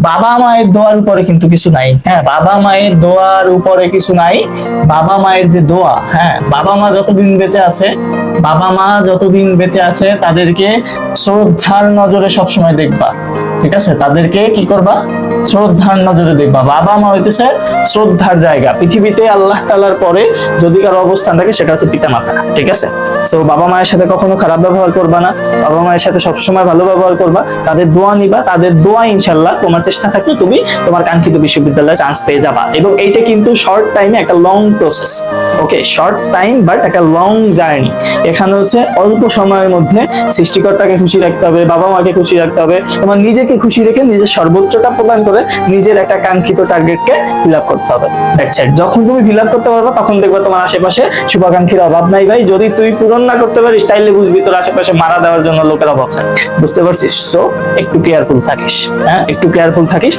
বাবা মায়ের দোয়ার উপরে কিন্তু কিছু নাই। হ্যাঁ বাবা মায়ের দোয়ার উপরে কিছু নাই। বাবা মায়ের যে দোয়া হ্যাঁ বাবা মা যতদিন বেঁচে আছে বাবা মা যতদিন বেঁচে আছে, তাদেরকে শ্রদ্ধার নজরে সবসময় দেখবা। ঠিক আছে? তাদেরকে কি করবা? শ্রদ্ধার নজরে দেখবা। বাবা মা হইতেছে শ্রদ্ধার জায়গা। পৃথিবীতে আল্লাহ তালার পরে যদি কারও অবস্থান থাকে, সেটা হচ্ছে পিতা মাতা ঠিক আছে? তো বাবা মায়ের সাথে কখনো খারাপ ব্যবহার করবা না। বাবা মায়ের সাথে সবসময় ভালো ব্যবহার করবা। তাদের দোয়া নিবা। তাদের দোয়া ইনশাল্লাহ তোমার চেষ্টা থাকলে তুমি তোমার কাঙ্ক্ষিত বিশ্ববিদ্যালয়ে চান্স পেয়ে যাবা। এবং এইটা কিন্তু শর্ট টাইমে একটা long process okay short time but একটা লং জার্নি এখানে হচ্ছে অল্প সময়ের মধ্যে সৃষ্টিকর্তাকে খুশি রাখতে হবে, বাবা মাকে খুশি রাখতে হবে, তোমার নিজেকে খুশি রেখে নিজের সর্বোচ্চটা প্রদান করে নিজের একটা কাঙ্ক্ষিত টার্গেটকে ফিল আপ করতে হবে। যখন তুমি ফিল আপ করতে পারবে, তখন দেখবে তোমার আশেপাশে শুভাকাঙ্ক্ষীর অভাব নাই ভাই। যদি তুই পূরণ না করতে পারিস, তাইলে বুঝবি তোর আশেপাশে মারা দেওয়ার জন্য লোকের অভাব নাই। বুঝতে পারছিস? সো একটু কেয়ারফুল থাকিস হ্যাঁ? একটু কেয়ারফুল থাকিস।